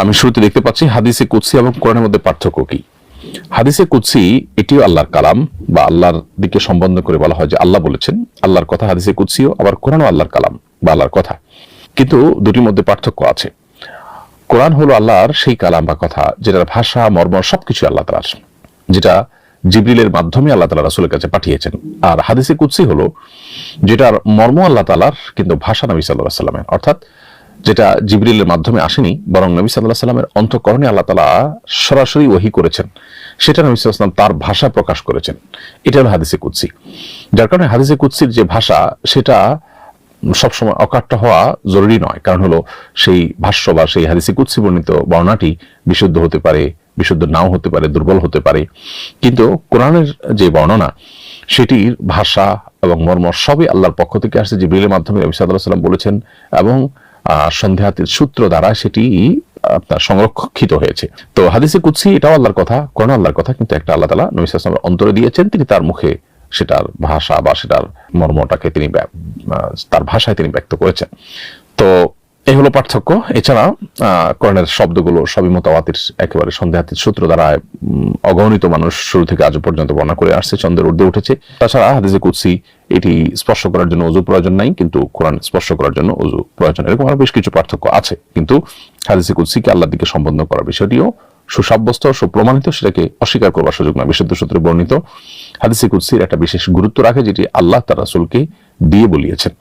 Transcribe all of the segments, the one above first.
আমি শুরুতে দেখতে পাচ্ছি হাদিসে কুৎসি এবং কোরআনের মধ্যে পার্থক্য কি? হাদিসে কুৎসি এটিও আল্লাহর কালাম বা আল্লাহর দিকে সম্বন্ধ করে বলা হয় যে আল্লাহ বলেছেন, আল্লাহর কথা হাদিসে কুৎসিও আবার কোরআনও আল্লাহর কালাম বা আল্লাহর কথা। কিন্তু দুটির মধ্যে পার্থক্য আছে। কোরআন হলো আল্লাহর সেই কালাম বা কথা, যেটার ভাষা, মর্ম সবকিছু আল্লাহ তালার, যেটা জিবরিলের মাধ্যমে আল্লাহ তালা রাসুলের কাছে পাঠিয়েছেন। আর হাদিসে কুৎসি হলো, যেটার মর্ম আল্লাহ তালার, কিন্তু ভাষা নবী সাল্লাহ সাল্লামের অর্থাৎ যেটা জিবরিলের মাধ্যমে আসেনি, বরং নবী সাল্লাহ সাল্লামের অন্তকরণে আল্লাহ তালা সরাসরি ওহি করেছেন। সেটা নবী সাল্লাম তার ভাষা প্রকাশ করেছেন। এটা হলো হাদিসে কুৎসি যার কারণে হাদিসে কুৎসির যে ভাষা, সেটা সবসময় অকাট্য হওয়া জরুরি নয়। কারণ হলো সেই ভাষ্য বা সেই হাদিসে কুৎসি বর্ণিত বর্ণাটি বিশুদ্ধ হতে পারে, বিশুদ্ধ নাও হতে পারে, দুর্বল হতে পারে। কিন্তু কোরআনের যে বর্ণনা, সেটির ভাষা এবং মর্ম সবই আল্লাহর পক্ষ থেকে আসছে। জিবরিলের মাধ্যমে নবী সাল্লাহ সাল্লাম বলেছেন এবং সন্দেহাতির সূত্র দ্বারা সেটি আপনার সংরক্ষিত হয়েছে। তো হাদিসে কুৎসি এটাও আল্লাহর কথা কোন আল্লাহর কথা, কিন্তু একটা আল্লাহ তালা নবী অন্তরে দিয়েছেন, তিনি তার মুখে সেটার ভাষা বা সেটার মর্মটাকে তিনি তার ভাষায় তিনি ব্যক্ত করেছেন। তো এই হলো পার্থক্য। এছাড়া কোরআনের শব্দগুলো সবই মতাবাতির, একেবারে সন্দেহাতীত সূত্র দ্বারা অগণিত মানুষ শুরু থেকে আজ পর্যন্ত বর্ণনা করে আসছে, চন্দ্রের ঊর্ধ্বে উঠেছে। তাছাড়া হাদিসে কুৎসি এটি স্পর্শ করার জন্য অজু প্রয়োজন নাই, কিন্তু কোরআন স্পর্শ করার জন্য অজু প্রয়োজন। এরকম আরও বেশ কিছু পার্থক্য আছে, কিন্তু হাদিসে কুৎসিকে আল্লাহর দিকে সম্বোধন করার বিষয়টিও সুসাব্যস্ত, সুপ্রমাণিত, সেটাকে অস্বীকার করবার সুযোগ না বিশুদ্ধ সূত্রে বর্ণিত। হাদিসে কুৎসির একটা বিশেষ গুরুত্ব রাখে, যেটি আল্লাহ তার রাসুলকে দিয়ে বলিয়েছেন।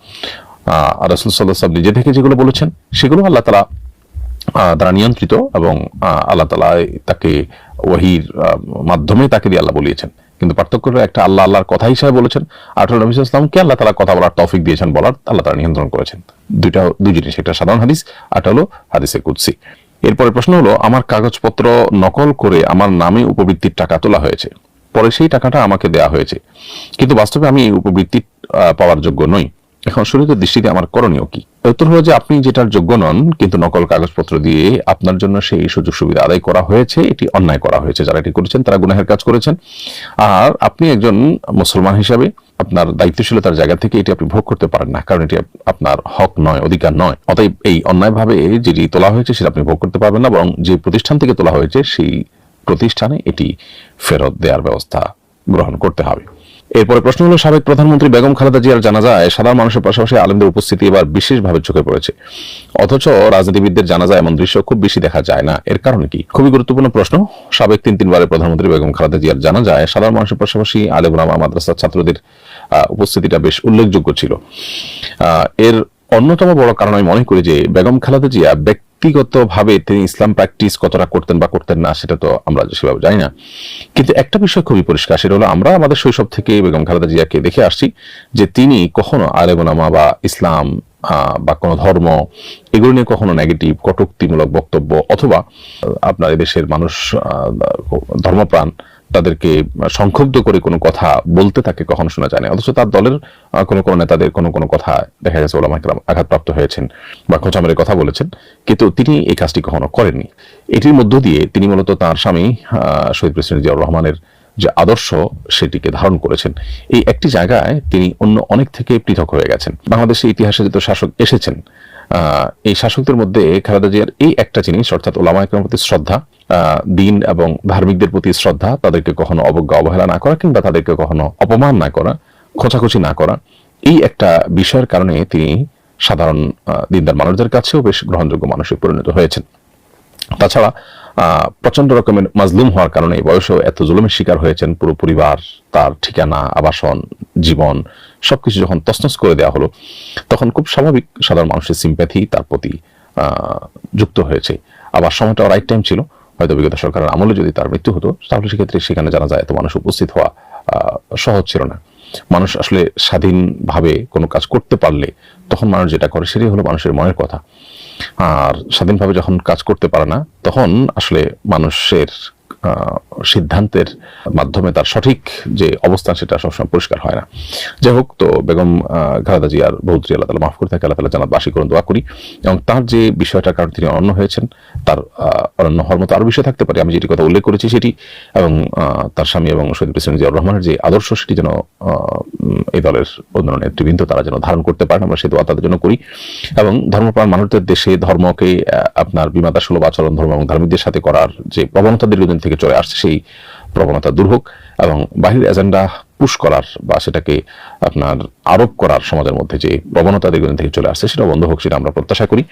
রাসুল সাল্লাহ সাল্লাম নিজে থেকে যেগুলো বলেছেন, সেগুলো আল্লাহ তালা দ্বারা নিয়ন্ত্রিত এবং আল্লাহ তালা তাকে ওহির মাধ্যমে তাকে দিয়ে আল্লাহ বলিয়েছেন। কিন্তু পার্থক্য হলো একটা আল্লাহ আল্লাহর কথা হিসাবে বলেছেন, আর হলো নবী ইসলামকে আল্লাহ তালা কথা বলার তৌফিক দিয়েছেন বলার আল্লাহ তালা নিয়ন্ত্রণ করেছেন। দুইটা, দুই জিনিস, একটা সাধারণ হাদিস একটা হলো হাদিসে কুদ্সি। এরপরে প্রশ্ন হলো, আমার কাগজপত্র নকল করে আমার নামে উপবৃত্তির টাকা তোলা হয়েছে, পরে সেই টাকাটা আমাকে দেয়া হয়েছে। কিন্তু বাস্তবে আমি এই উপবৃত্তি পাওয়ার যোগ্য নই। এখন শরীরের দৃষ্টিতে আমার করণীয় কি? উত্তর হলো যে আপনি যেটার যোগ্য নন, কিন্তু নকল কাগজপত্র দিয়ে আপনার জন্য সেই সুযোগ সুবিধা আদায় করা হয়েছে, এটি অন্যায় করা হয়েছে। যারা এটি করেছেন, তারা গুনাহের কাজ করেছেন। আর আপনি একজন মুসলমান হিসাবে আপনার দায়িত্বশীলতার জায়গা থেকে এটি আপনি ভোগ করতে পারেন না, কারণ এটি আপনার হক নয়, অধিকার নয়। অতএব এই অন্যায়ভাবে যেটি তোলা হয়েছে, সেটা আপনি ভোগ করতে পারবেন না, বরং যে প্রতিষ্ঠান থেকে তোলা হয়েছে, সেই প্রতিষ্ঠানে এটি ফেরত দেওয়ার ব্যবস্থা গ্রহণ করতে হবে। এরপরে প্রশ্ন হলো, সাবেক প্রধানমন্ত্রী বেগম খালেদা জিয়ার জানাজায় সাধারণ মানুষের পাশাপাশি আলেমদের উপস্থিতি এবার বিশেষভাবে চোখে পড়েছে। অথচ রাজনীতিবিদদের জানাজায় এমন দৃশ্য খুব বেশি দেখা যায় না। এর কারণ কি? খুবই গুরুত্বপূর্ণ প্রশ্ন। সাবেক তিন তিনবারের প্রধানমন্ত্রী বেগম খালেদা জিয়ার জানাজায় সাধারণ মানুষের পাশাপাশি আলেমুলামা মাদ্রাসার ছাত্রদের উপস্থিতিটা বেশ উল্লেখযোগ্য ছিল। এর অন্যতম বড় কারণ আমি মনে করি যে বেগম খালেদা জিয়া ব্যক্তিগতভাবে তিনি ইসলাম প্র্যাকটিস কতটা করতেন বা করতেন না, সেটা তো আমরা সেভাবে জানি না। কিন্তু একটা বিষয় খুবই পরিষ্কার, সেটা হলো আমরা আমাদের শৈশব থেকে বেগম খালেদা জিয়াকে দেখে আসছি যে তিনি কখনো আলেমনামা বা ইসলাম বা কোনো ধর্ম এগুলো নিয়ে কখনো নেগেটিভ কটুক্তিমূলক বক্তব্য অথবা আপনার এদেশের মানুষ ধর্মপ্রাণ তাদেরকে সংক্ষুব্ধ করে কোনো কথা বলতে তাকে কখনো শোনা যায় না অথচ তার দলের কোনো কোনো নেতাদের কোনো কোনো কথা দেখা গেছে, ওলামা একরাম আঘাতপ্রাপ্ত হয়েছেন বা খোঁচা মেরে কথা বলেছেন, কিন্তু তিনি এই কাজটি কখনো করেননি। এটির মধ্য দিয়ে তিনি মূলত তার স্বামী শহীদ প্রেসিডেন্ট জিয়াউর রহমানের যে আদর্শ সেটিকে ধারণ করেছেন। এই একটি জায়গায় তিনি অন্য অনেক থেকে পৃথক হয়ে গেছেন। বাংলাদেশের ইতিহাসে যত শাসক এসেছেন এই শাসকদের মধ্যে খালেদা জিয়ার এই একটা জিনিস, অর্থাৎ ওলামা একরামের প্রতি শ্রদ্ধা দিন এবং ধার্মিকদের প্রতি শ্রদ্ধা, তাদেরকে কখনো অবজ্ঞা, অবহেলা না করা কিংবা তাদেরকে কখনো অপমান না করা, খোঁচাখুচি না করা, এই একটা বিষয়ের কারণে তিনি সাধারণ দিনদার মানুষদের কাছেও বেশ গ্রহণযোগ্য মানুষে পরিণত হয়েছেন। তাছাড়া প্রচণ্ড রকমের মাজলুম হওয়ার কারণে এই বয়সেও এত জুলুমের শিকার হয়েছেন পুরো পরিবার, তার ঠিকানা, আবাসন, জীবন, সবকিছু যখন তছনছ করে দেওয়া হলো, তখন খুব স্বাভাবিক সাধারণ মানুষের সিম্প্যাথি তার প্রতি যুক্ত হয়েছে। আবার সময়টা রাইট টাইম ছিল। হয়তো বিগত সরকারের আমলে যদি তার মৃত্যু হতো, তাহলে সেক্ষেত্রে সেখানে জানা যায় এত মানুষ উপস্থিত হওয়া সহজ ছিল না। মানুষ আসলে স্বাধীনভাবে কোনো কাজ করতে পারলে, তখন মানুষ যেটা করে সেটাই হলো মানুষের মনের কথা। আর স্বাধীনভাবে যখন কাজ করতে পারে না তখন আসলে মানুষের সিদ্ধান্তের মাধ্যমে তার সঠিক যে অবস্থান সেটা সবসময় পরিষ্কার হয় না। যাই হোক, তো বেগম খালেদা জিয়ার বহুত্রী আল্লাহ তালা মাফ করে থাকে আল্লাহ তালা জানাত বাসী করুন, দোয়া করি। এবং তার যে বিষয়টার কারণে তিনি অনন্য হয়েছেন, তার অনন্য হওয়ার মতো আরও বিষয় থাকতে পারে। আমি যেটি কথা উল্লেখ করেছি সেটি, এবং তার স্বামী এবং শহীদ প্রেসিডেন্ট জিয়াউর রহমানের যে আদর্শ, সেটি যেন এই দলের অন্যান্য নেতৃবৃন্দ তারা যেন ধারণ করতে পারেন, আমরা সে দোয়া তাদের জন্য করি। এবং ধর্মপ্রাণ মানুষদের দেশে ধর্মকে আপনার বিমাতা সুলভ আচরণ, ধর্ম এবং ধার্মিকদের সাথে করার যে প্রবণতা দীর্ঘদিন থেকে চলে আসছে, সেই প্রবণতা দূর হোক এবং বাহির এজেন্ডা পুশ করার বা সেটাকে আপনার আরোপ করার সমাজের মধ্যে যে প্রবণতা দীর্ঘদিন থেকে চলে আসছে সেটা বন্ধ হোক সেটা আমরা প্রত্যাশা করি।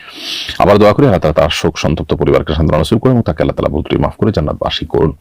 আবার দোয়া করি, আল্লাহ তালা তার শোক সন্তপ্ত পরিবারকে সান্ত্বনা নসিব করে এবং তাকে আল্লাহ তালা বুদ্রি মাফ করে জান্নাত বাসী করুন।